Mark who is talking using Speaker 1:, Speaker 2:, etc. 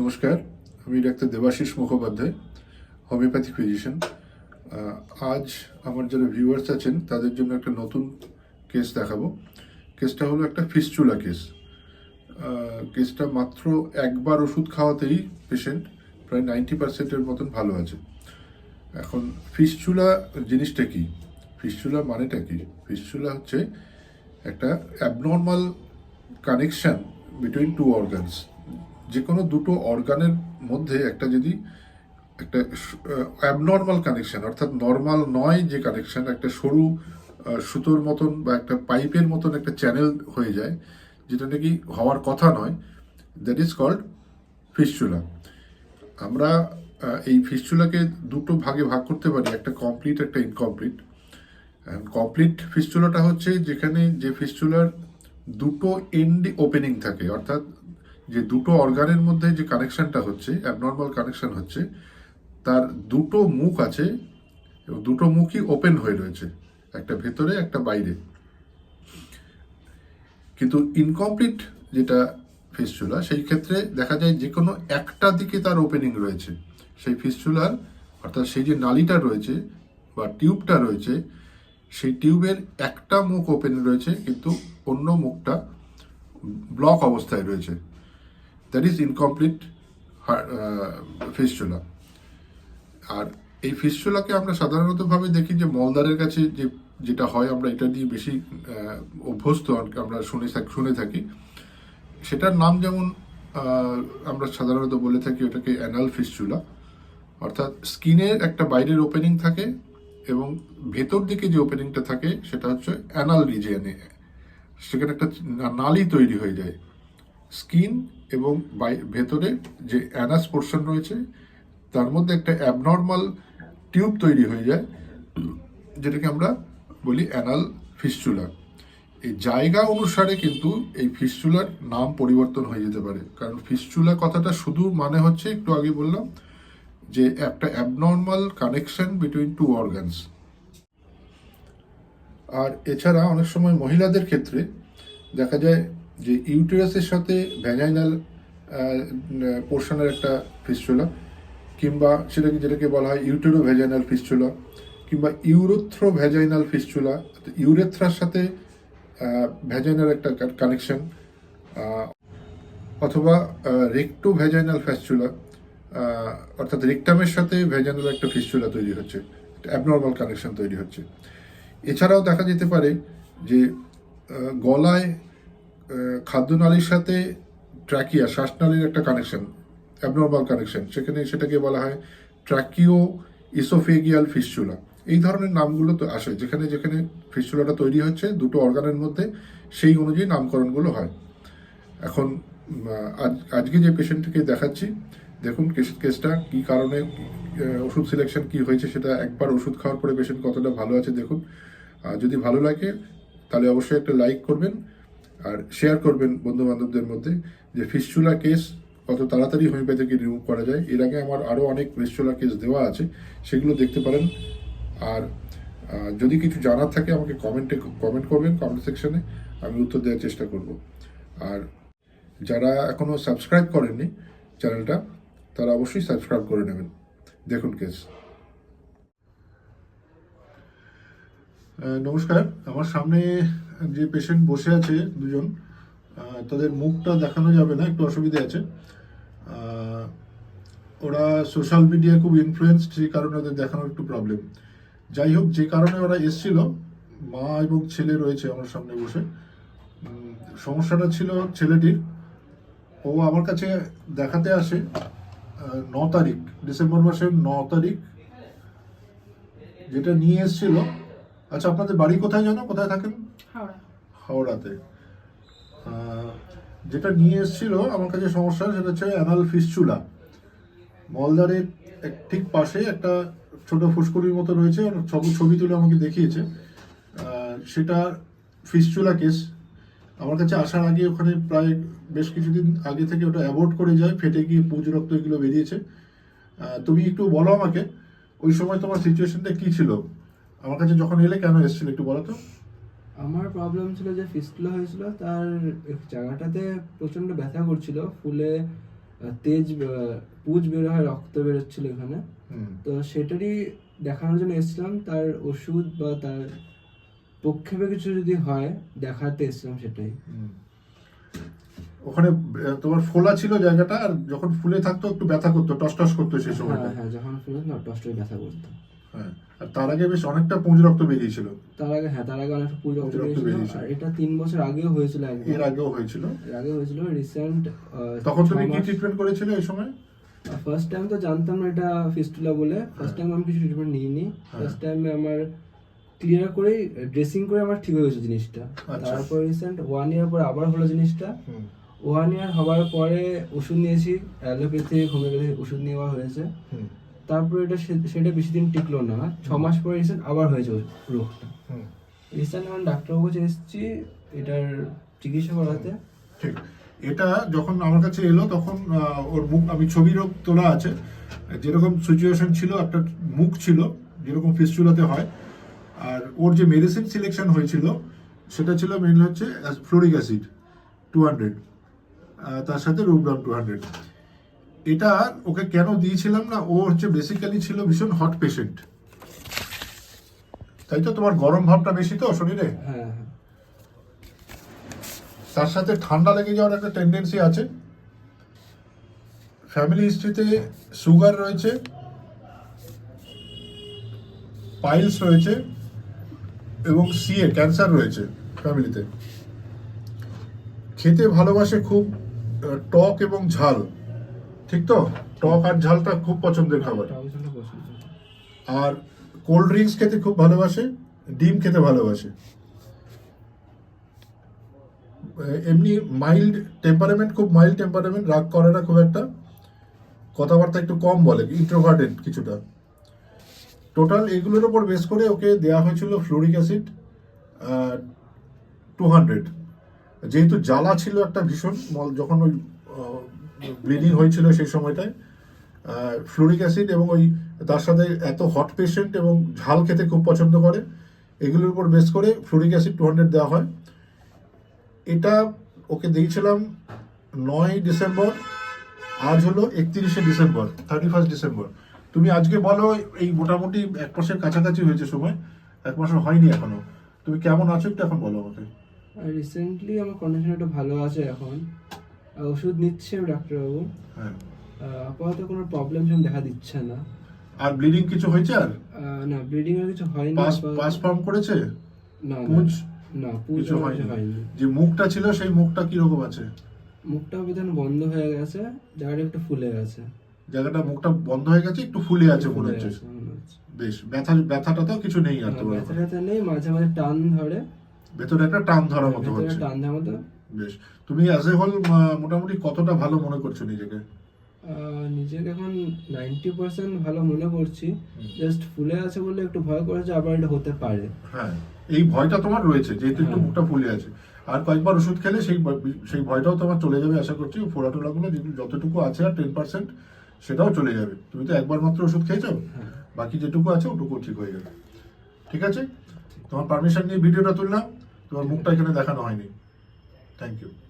Speaker 1: নমস্কার, আমি ডাক্তার দেবাশিস মুখোপাধ্যায়, হোমিওপ্যাথিক ফিজিশিয়ান। আজ আমার যারা ভিউয়ার্স আছেন, তাদের জন্য একটা নতুন কেস দেখাবো। কেসটা হলো একটা ফিস্চুলা কেস। কেসটা মাত্র একবার ওষুধ খাওয়াতেই পেশেন্ট প্রায় নাইনটি পার্সেন্টের মতন ভালো আছে। এখন ফিস্চুলা জিনিসটা কি? ফিস্চুলা মানেটা কি? ফিস্চুলা হচ্ছে একটা abnormal connection between two organs যে কোনো দুটো অর্গানের মধ্যে একটা যদি একটা অ্যাবনর্মাল কানেকশন অর্থাৎ নর্মাল নয় যে কানেকশন একটা সরু সুতোর মতন বা একটা পাইপের মতন একটা চ্যানেল হয়ে যায়, যেটা নাকি হওয়ার কথা নয় দ্যাট ইজ কল্ড ফিস্চুলা আমরা এই ফিস্চুলাকে দুটো ভাগে ভাগ করতে পারি, একটা কমপ্লিট একটা ইনকমপ্লিট কমপ্লিট ফিস্চুলাটা হচ্ছে যেখানে যে ফিস্চুলার দুটো এন্ড ওপেনিং থাকে, অর্থাৎ যে দুটো অর্গানের মধ্যে যে কানেকশনটা হচ্ছে অ্যাবনর্মাল কানেকশন হচ্ছে, তার দুটো মুখ আছে এবং দুটো মুখই ওপেন হয়ে রয়েছে, একটা ভেতরে, একটা বাইরে। কিন্তু ইনকমপ্লিট যেটা ফিস্চুলা সেই ক্ষেত্রে দেখা যায় যে কোনো একটা দিকে তার ওপেনিং রয়েছে। সেই ফিস্চুলার অর্থাৎ সেই যে নালিটা রয়েছে বা টিউবটা রয়েছে, সেই টিউবের একটা মুখ ওপেন রয়েছে, কিন্তু অন্য মুখটা ব্লক অবস্থায় রয়েছে। দ্যাট ইজ ইনকমপ্লিট ফিস্চুলা আর এই ফিস্চুলাকে আমরা সাধারণতভাবে দেখি যে মলদারের কাছে যে, যেটা হয়, আমরা এটা দিয়ে বেশি অভ্যস্ত আমরা শুনে থাক- শুনে থাকি। সেটার নাম যেমন আমরা সাধারণত বলে থাকি ওটাকে অ্যানাল ফিস্চুলা অর্থাৎ স্কিনের একটা বাইরের ওপেনিং থাকে এবং ভেতর দিকে যে ওপেনিংটা থাকে, সেটা হচ্ছে অ্যানাল রিজিয়নে সেখানে একটা নালী তৈরি হয়ে যায়। স্কিন এবং ভেতরে যে অ্যানাস পোর্শন রয়েছে, তার মধ্যে একটা অ্যাবনর্মাল টিউব তৈরি হয়ে যায়, যেটাকে আমরা বলি অ্যানাল ফিস্চুলা এই জায়গা অনুসারে কিন্তু এই ফিস্টুলার নাম পরিবর্তন হয়ে যেতে পারে। কারণ ফিস্টুলা কথাটা শুধু মানে হচ্ছে, একটু আগে বললাম, যে একটা abnormal connection between two organs. আর এছাড়া অনেক সময় মহিলাদের ক্ষেত্রে দেখা যায় যে ইউটেরাসের সাথে ভ্যাজাইনাল পোর্শনের একটা ফিস্চুলা কিংবা সেটাকে, যেটাকে বলা হয় ইউটেরো ভ্যাজাইনাল ফিস্চুলা কিংবা ইউরোথ্রো ভ্যাজাইনাল ফিস্চুলা ইউরেথ্রার সাথে ভ্যাজাইনাল একটা কানেকশন অথবা রেক্টো ভ্যাজাইনাল ফ্যাস্চুলা অর্থাৎ রেক্টামের সাথে ভ্যাজাইনাল একটা ফিস্চুলা তৈরি হচ্ছে অ্যাবনর্মাল কানেকশন তৈরি হচ্ছে। এছাড়াও দেখা যেতে পারে যে গলায় খাদ্যনালীর সাথে ট্র্যাকিয়া, শ্বাসনালীর একটা কানেকশন অ্যাবনর্মাল কানেকশন সেখানে সেটাকে বলা হয় ট্র্যাকিও ইসোফেগিয়াল ফিস্চুলা এই ধরনের নামগুলো তো আসে, যেখানে যেখানে ফিস্চুলাটা তৈরি হচ্ছে, দুটো অর্গানের মধ্যে, সেই অনুযায়ী নামকরণগুলো হয়। এখন আজ- আজকে যে পেশেন্টকে দেখাচ্ছি, দেখুন কেস- কেসটা কি কারণে ওষুধ সিলেকশন কি হয়েছে, সেটা একবার ওষুধ খাওয়ার পরে পেশেন্ট কতটা ভালো আছে, দেখুন। যদি ভালো লাগে, তাহলে অবশ্যই একটা লাইক করবেন আর শেয়ার করবেন বন্ধু বান্ধবদের মধ্যে যে ফিস্চুলা কেস কত তাড়াতাড়ি হোমিওপ্যাথিকে রিমুভ করা যায়। এর আগে আমার আরও অনেক ফিস্চুলা কেস দেওয়া আছে, সেগুলো দেখতে পারেন। আর যদি কিছু জানার থাকে আমাকে কমেন্টে কমেন্ট করবেন কমেন্ট সেকশনে আমি উত্তর দেওয়ার চেষ্টা করব। আর যারা এখনও সাবস্ক্রাইব করেননি চ্যানেলটা তারা অবশ্যই সাবস্ক্রাইব করে নেবেন। দেখুন কেস নমস্কার। আমার সামনে যে পেশেন্ট বসে আছে দুজন তাদের মুখটা দেখানো যাবে না, একটু অসুবিধা আছে। ওরা সোশ্যাল মিডিয়া খুব ইনফ্লুয়েন্সড সেই কারণে ওদের দেখানোর একটু প্রবলেম যাই হোক, যে কারণে ওরা এসছিল, মা এবং ছেলে রয়েছে আমার সামনে বসে। সমস্যাটা ছিল ছেলেটির। ও আমার কাছে দেখাতে আসে ন তারিখ, ডিসেম্বর মাসের ন তারিখ, যেটা নিয়ে এসেছিল আচ্ছা আপনাদের বাড়ি কোথায় জানো কোথায় থাকেন?
Speaker 2: হাওড়া।
Speaker 1: হাওড়াতে। যেটা নিয়ে এসেছিল আমার কাছে সমস্যা সেটা হচ্ছে অ্যানাল ফিস্চুলা। মলদারের ঠিক পাশে একটা ছোট ফুসকুড়ির মতো রয়েছে ছবি ছবি তুলে আমাকে দেখিয়েছে। সেটা ফিস্চুলা কেস। আমার কাছে আসার আগে ওখানে প্রায় বেশ কিছুদিন আগে থেকে ওটা অ্যাভয়েড করে যায় ফেটে গিয়ে পুজ রক্ত এগুলো বেরিয়েছে। তুমি একটু বলো আমাকে ওই সময় তোমার সিচুয়েশনটা কি ছিল? আমার কাছে যখন এলে কেন এসেছিল একটু বলো তো?
Speaker 3: আমার প্রবলেম ছিল যে ফিস্টুলা হয়েছিল তার জায়গাটাতে প্রচণ্ড ব্যথা করছিল ফুলে তেজ পুজ বের হয় রক্ত বেরোচ্ছিল এখানে। তো সেটারই দেখানোর জন্য এসেছিলাম তার ওষুধ বা তার পক্ষেপে কিছু যদি হয় দেখাতে এসেছিলাম সেটাই।
Speaker 1: ওখানে তোমার ফোলা ছিল জায়গাটা আর যখন ফুলে থাকতো একটু ব্যথা করতো টস টস করতো সেই সময়টা
Speaker 3: হ্যাঁ হ্যাঁ যখন শুনে না টস্টই ব্যথা করতো।
Speaker 1: হ্যাঁ। তার আগে বেশ অনেকটা পুঁজ রক্ত বেরিয়েছিল।
Speaker 3: তার আগে হ্যাঁ তার আগে অনেকটা পুজ রক্ত বেরিয়েছিল। এটা তিন বছর আগেও হয়েছিল
Speaker 1: এর আগেও হয়েছিল।
Speaker 3: এর আগে হয়েছিল রিসেন্ট
Speaker 1: তখন তুমি কি ট্রিটমেন্ট করেছিলে এই সময়?
Speaker 3: ফার্স্ট টাইম তো জানতাম না এটা ফিস্টুলা বলে। ফার্স্ট টাইম আমি কিছু ট্রিটমেন্ট নিইনি। ফার্স্ট টাইমে আমার ক্লিয়ার করে ড্রেসিং করে আমার ঠিক হয়ে গেছে জিনিসটা।
Speaker 1: আচ্ছা।
Speaker 3: তারপর রিসেন্ট ওয়ান ইয়ার পর আবার হলো জিনিসটা। ওয়ান ইয়ার হওয়ার পরে ওষুধ নিয়েছি অ্যালোপ্যাথি হোমিওপ্যাথি ওষুধ নেওয়া হয়েছে। তারপরে এটা সেটা বেশি দিন টিকলো না ছ মাস পরে রিসেন্ট আবার হয়েছে রোগটা।
Speaker 1: হুম।
Speaker 3: রিসেন্ট আমি ডাক্তারবাবু কাছে এসেছি এটার চিকিৎসা করাতে।
Speaker 1: ঠিক। এটা যখন আমার কাছে এলো তখন ওর মুখ আমি ছবিরও তোলা আছে। যেরকম সিচুয়েশন ছিল একটা মুখ ছিল যেরকম ফিস্টুলাতে হয়। আর ওর যে মেডিসিন সিলেকশন হয়েছিল সেটা ছিল মেনলি হচ্ছে ফ্লোরিক অ্যাসিড টু হান্ড্রেড তার সাথে রুবডাম টু হান্ড্রেড এটা ওকে কেন দিয়েছিলাম না? ও হচ্ছে বেসিক্যালি ছিল ভীষণ হট পেশেন্ট তাই তো তোমার গরম ভাবটা বেশি তো শরীরে
Speaker 3: হ্যাঁ হ্যাঁ।
Speaker 1: তার সাথে ঠান্ডা লেগে যাওয়ার একটা টেন্ডেন্সি আছে। ফ্যামিলি হিস্ট্রিতে সুগার রয়েছে পাইলস রয়েছে এবং সিএ ক্যান্সার রয়েছে ফ্যামিলিতে খেতে ভালোবাসে খুব টক এবং ঝাল। ঠিক তো? টক আর ঝালটা খুব পছন্দের খাবার। আর কোল্ড ড্রিঙ্কস খেতে খুব ভালোবাসে, ডিম খেতে ভালোবাসে। এমনি মাইল্ড টেম্পারামেন্ট খুব মাইল্ড টেম্পারামেন্ট রাগ করে না খুব একটা। কথাবার্তা একটু কম বলে ইন্ট্রোভার্টেড কিছুটা। টোটাল এগুলোর ওপর বেস করে ওকে দেওয়া হয়েছিল ফ্লোরিক অ্যাসিড টু হান্ড্রেড যেহেতু জ্বালা ছিল একটা ভীষণ যখন ওই ব্লিডিং হয়েছিল সেই সময়টায়। ফ্লোরিক অ্যাসিড এবং ওই তার সাথে এত হট পেশেন্ট এবং ঝাল খেতে খুব পছন্দ করে, এগুলোর উপর বেস করে ফ্লোরিক অ্যাসিড টু হান্ড্রেড দেওয়া হয়। এটা ওকে দিয়েছিলাম নয় ডিসেম্বর, আজ হলো একত্রিশে ডিসেম্বর থার্টি ফার্স্ট ডিসেম্বর। তুমি আজকে বলো এই মোটামুটি এক মাসের কাছাকাছি হয়েছে সময়, এক মাসের হয়নি এখনও। তুমি কেমন আছো একটু এখন বলো আমাকে।
Speaker 3: রিসেন্টলি আমার কন্ডিশন একটু ভালো আছে এখন। ওষুধ নিচ্ছে ডাক্তারবাবু।
Speaker 1: হ্যাঁ।
Speaker 3: আপাতত কোনো প্রবলেম সেরকম দেখা দিচ্ছে না।
Speaker 1: আর ব্লিডিং কিছু হয়েছে আর?
Speaker 3: না ব্লিডিং এর কিছু হয়নি
Speaker 1: পাস পাস ফর্ম করেছে?
Speaker 3: না
Speaker 1: পুঁজ?
Speaker 3: না পুজ
Speaker 1: কিছু হয়নি। যে মুখটা ছিল সেই মুখটা কীরকম আছে?
Speaker 3: মুখটা বেদন বন্ধ হয়ে গেছে জায়গাটা একটু ফুলে গেছে।
Speaker 1: জায়গাটা মুখটা বন্ধ হয়ে গেছে একটু ফুলে আছে মনে হচ্ছে। বেশ ব্যথা ব্যথাটা তো কিছু নেই আর
Speaker 3: না,
Speaker 1: তোমার
Speaker 3: ব্যথা ট্যাথা নেই মাঝে মাঝে টান ধরে।
Speaker 1: ভেতরে একটা টান ধরার মতো হচ্ছে।
Speaker 3: টান ধরার মতো।
Speaker 1: বেশ। তুমি অ্যাজ এ হোল মোটামুটি কতটা ভালো মনে করছ নিজেকে?
Speaker 3: নিজেকে এখন নাইনটি পার্সেন্ট ভালো মনে করছি। জাস্ট ফুলে আছে বলে একটু ভয় করেছে আবার এটা হতে পারে।
Speaker 1: হ্যাঁ এই ভয়টা তোমার রয়েছে যেহেতু একটু
Speaker 3: হ্যাঁ।
Speaker 1: মুখটা ফুলে আছে। আর কয়েকবার ওষুধ খেলে সেই সেই ভয়টাও তোমার চলে যাবে আশা করছি। ফোড়া টোলাগুলো যতটুকু আছে আর টেন পার্সেন্ট সেটাও চলে যাবে। তুমি তো একবার মাত্র ওষুধ খেয়েছো?
Speaker 3: হ্যাঁ।
Speaker 1: বাকি যেটুকু আছে ওটুকু ঠিক হয়ে যাবে ঠিক আছে? তোমার পারমিশন নিয়ে ভিডিওটা তুললাম। তোমার মুখটা এখানে দেখানো হয়নি। Thank you.